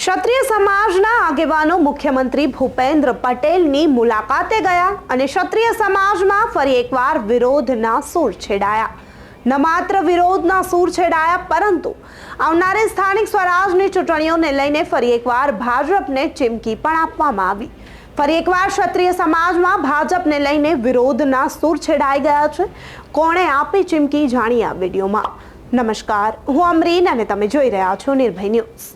ક્ષત્રિય સમાજના આગેવાનો મુખ્યમંત્રી ભૂપેન્દ્ર પટેલની મુલાકાતે ગયા અને ક્ષત્રિય સમાજમાં ફરી એકવાર વિરોધના સૂર છેડાયા. ન માત્ર વિરોધના સૂર છેડાયા, પરંતુ આવનારી સ્થાનિક સ્વરાજની ચૂંટણીઓને લઈને ફરી એકવાર ભાજપને ચીમકી પણ આપવામાં આવી. ફરી એકવાર ક્ષત્રિય સમાજમાં ભાજપને લઈને વિરોધના સૂર છેડાઈ ગયા છે. કોણે આપી ચીમકી જાણી આ વિડીયોમાં. નમસ્કાર, હું અમરીન અને તમે જોઈ રહ્યા છો નિર્ભય ન્યૂઝ.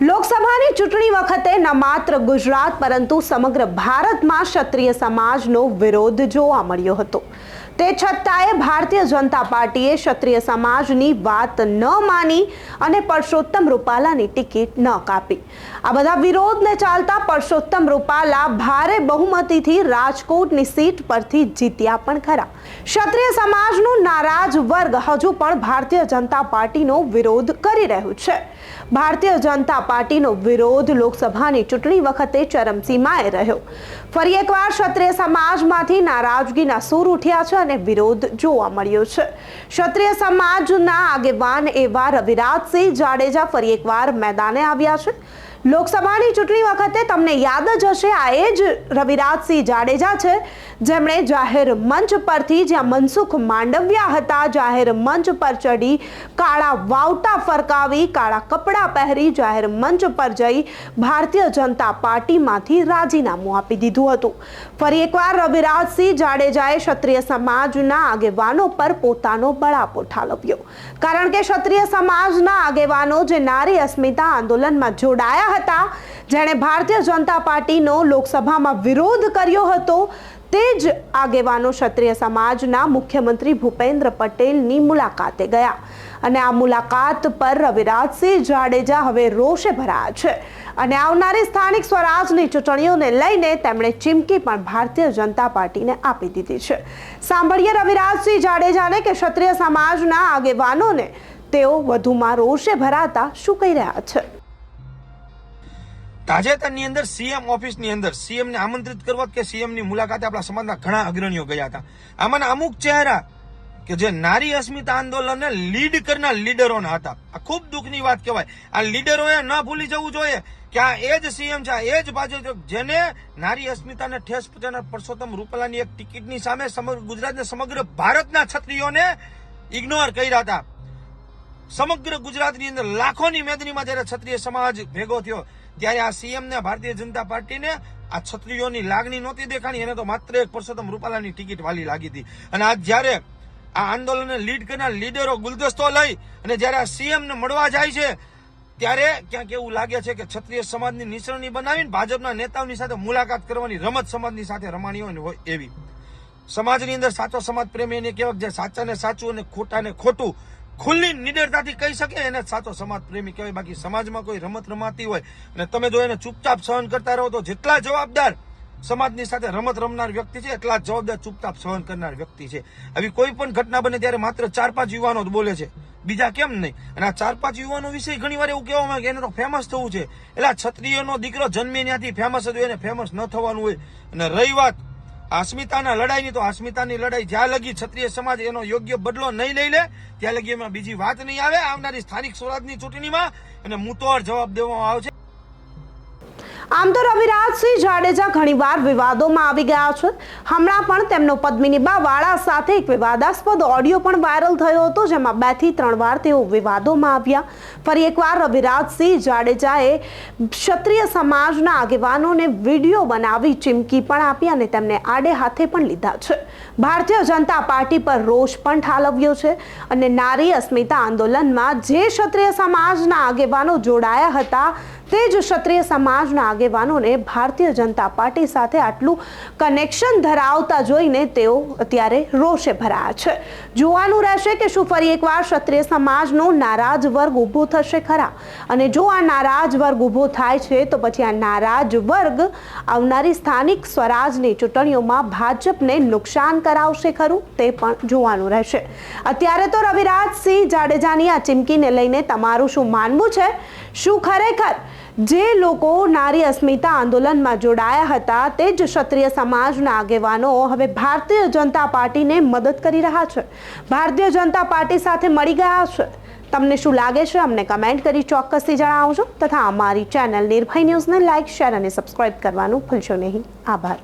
લોકસભાની ચૂંટણી વખતે ન માત્ર ગુજરાત, પરંતુ સમગ્ર ભારતમાં ક્ષત્રિય સમાજનો વિરોધ જોવા મળ્યો હતો. તે છતાંય ભારતીય જનતા પાર્ટીએ ક્ષત્રિય સમાજની વાત ન માની અને પરસોત્તમ રૂપાલાની ટિકિટ ન કાપી. આ બધા વિરોધને ચાલતા પરસોત્તમ રૂપાલા ભારે બહુમતીથી રાજકોટની સીટ પરથી જીત્યા પણ ખરા. ક્ષત્રિય સમાજનું નારાજ વર્ગ હજુ પણ ભારતીય જનતા પાર્ટીનો વિરોધ કરી રહ્યું છે. ભારતીય જનતા પાર્ટીનો વિરોધ લોકસભાની ચૂંટણી વખતે ચરમસીમાએ રહ્યો. ફરી એકવાર ક્ષત્રિય સમાજમાંથી નારાજગીના સૂર ઉઠ્યા છે. અને વિરોધ જોવા મળ્યો છે. ક્ષત્રિય સમાજના આગેવાન એવા રવિરાજસિંહ જાડેજા ફરી એકવાર મેદાને આવ્યા છે. લોકસભાની ચૂંટણી વખતે તમને યાદ જ હશે, આ એ જ રવિરાજસિંહ જાડેજા છે, જેમણે જાહેર મંચ પરથી જ્યાં મનસુખ માંડવિયા હતા, જાહેર મંચ પર ચડી કાળા વાવટા ફરકાવી, કાળા કપડાં પહેરી જાહેર મંચ પર જઈ ભારતીય જનતા પાર્ટીમાંથી રાજીનામું આપી દીધું હતું. ફરી એકવાર રવિરાજસિંહ જાડેજાએ ક્ષત્રિય સમાજના આગેવાનો પર પોતાનો બળાપો ઠાલવ્યો. કારણ કે ક્ષત્રિય સમાજના આગેવાનો જે નારી અસ્મિતા આંદોલનમાં જોડાયા હતા. જેણે ભારતીય જનતા પાર્ટીનો લોકસભામાં વિરોધ કર્યો હતો. તે જ આગેવાનો ક્ષત્રિય સમાજના મુખ્યમંત્રી ભૂપેન્દ્ર પટેલની મુલાકાતે ગયા. અને આ મુલાકાત પર રવિરાજસિંહ જાડેજા હવે રોષે ભરાયા છે. અને આવનારી સ્થાનિક સ્વરાજની ચૂંટણીઓને લઈને તેમણે ચીમકી પણ ભારતીય જનતા પાર્ટીને આપી દીધી છે. સાંભળીએ રવિરાજસિંહ જાડેજાને કે ક્ષત્રિય સમાજના આગેવાનોને. તેઓ વધુમાં રોષે ભરાતા શું કહી રહ્યા છે? તાજેતરની અંદર સીએમ ઓફિસની અંદર સીએમને આમંત્રિત કરવા કે સીએમની મુલાકાતે આપણા સમાજના ઘણા અગ્રણીઓ ગયા હતા. આમાંના અમુક ચહેરા કે જે નારી અસ્મિતા આંદોલનને લીડ કરનાર લીડરોના હતા. આ ખૂબ દુઃખની વાત કહેવાય. આ લીડરોએ ન ભૂલી જવું જોઈએ કે આ એ જ સીએમ છે એ જ ભાજપ જેને નારી અસ્મિતાને ઠેસ પહોંચાડનાર પરસોત્તમ રૂપાલાની એક ટિકિટની સામે સમગ્ર ગુજરાતને સમગ્ર ભારતના છત્રીઓને ઇગ્નોર કર્યા હતા. સમગ્ર ગુજરાતની અંદર લાખોની મેદનીમાં જ્યારે ક્ષત્રિય સમાજ ભેગો થયો, ત્યારે આ સીએમ ને ભારતીય જનતા પાર્ટીને આ ક્ષત્રિયોની લાગણી નહોતી દેખાણી, એને તો માત્ર એક પરસોત્તમ રૂપાલાની ટિકિટ વાલી લાગી હતી. અને આજ જ્યારે આ આંદોલનને લીડ કરનાર લીડરો ગુલદસ્તો લઈ અને જ્યારે આ સીએમ ને મળવા જાય છે, ત્યારે ક્યાંક એવું લાગે છે કે ક્ષત્રિય સમાજની નિસરણી બનાવીને ભાજપના નેતાઓની સાથે મુલાકાત કરવાની રમત સમાજની સાથે રમાણી હોય એવી. સમાજની અંદર સાચો સમાજ પ્રેમી એની કહેવત જે સાચાને સાચું અને ખોટાને ખોટું. ખુલ્લી નિડરતાથી કહી શકે એને સાચો સમાજ પ્રેમી કહેવાય. બાકી સમાજમાં કોઈ રમત રમાતી હોય અને તમે જો એને ચૂપચાપ સહન કરતા રહો તો જેટલા જવાબદાર સમાજની સાથે રમત રમનાર વ્યક્તિ છે, એટલા જ જવાબદાર ચૂપચાપ સહન કરનાર વ્યક્તિ છે. આવી કોઈ પણ ઘટના બને ત્યારે માત્ર ચાર પાંચ યુવાનો જ બોલે છે. બીજા કેમ નહીં? અને આ ચાર પાંચ યુવાનો વિશે ઘણી વાર એવું કહેવામાં આવે કે એને તો ફેમસ થવું છે. એટલે આ ક્ષત્રિયનો દીકરો જન્મે ત્યાંથી ફેમસ હતો એને ફેમસ ન થવાનું હોય. અને રહી વાત અસ્મિતાના લડાઈની તો અસ્મિતાની લડાઈ જ્યાં લગી ક્ષત્રિય સમાજ એનો યોગ્ય બદલો નહીં લઈ લે, ત્યાં લગી એમાં બીજી વાત નહીં આવે. આવનારી સ્થાનિક સ્વરાજની ચૂંટણીમાં, અને મુતોર જવાબ દેવામાં આવશે. આમ તો રવિરાજસિંહ જાડેજા ઘણીવાર વિવાદોમાં આવી ગયા છે. હમણાં પણ તેમનો પદ્મિની બા વાળા સાથે એક વિવાદાસ્પદ ઓડિયો પણ વાયરલ થયો હતો, જેમાં બેથી ત્રણ વાર તેઓ વિવાદોમાં આવ્યા. ફરી એકવાર રવિરાજસિંહ જાડેજાએ ક્ષત્રિય સમાજના આગેવાનોને વીડિયો બનાવી ચીમકી પણ આપી અને તેમને આડે હાથે પણ લીધા છે. ભારતીય જનતા પાર્ટી પર રોષ પણ ઠાલવ્યો છે અને નારી અસ્મિતા આંદોલનમાં જે ક્ષત્રિય સમાજના આગેવાનો જોડાયા હતા તે જ ક્ષત્રિય સમાજના આગેવાનોને ભારતીય જનતા પાર્ટી સાથે આટલું કનેક્શન ધરાવતા જોઈને તેઓ અત્યારે રોષે ભરાયા છે. જોવાનું રહેશે કે શું ફરી એકવાર ક્ષત્રિય સમાજનો નારાજ વર્ગ ઊભો થશે ખરા? અને જો આ નારાજ વર્ગ ઊભો થાય છે, તો પછી આ નારાજ વર્ગ આવનારી સ્થાનિક સ્વરાજની ચૂંટણીઓમાં ભાજપને નુકસાન કરાવશે ખરું? તે પણ જોવાનું રહેશે. અત્યારે તો રવિરાજસિંહ જાડેજાની આ ચીમકીને લઈને તમારું શું માનવું છે? શું ખરેખર જે લોકો નારી અસ્મિતા આંદોલનમાં જોડાયા હતા, તે જ ક્ષત્રિય સમાજના આગેવાનો હવે ભારતીય જનતા પાર્ટીને મદદ કરી રહ્યા છે. ભારતીય જનતા પાર્ટી સાથે મળી ગયા છે. તમને શું લાગે છે? અમને કમેન્ટ કરી ચોક્કસથી જણાવજો. તથા અમારી ચેનલ નિર્ભય ન્યૂઝને લાઇક, શેર અને સબસ્ક્રાઇબ કરવાનું ભૂલશો નહીં. આભાર.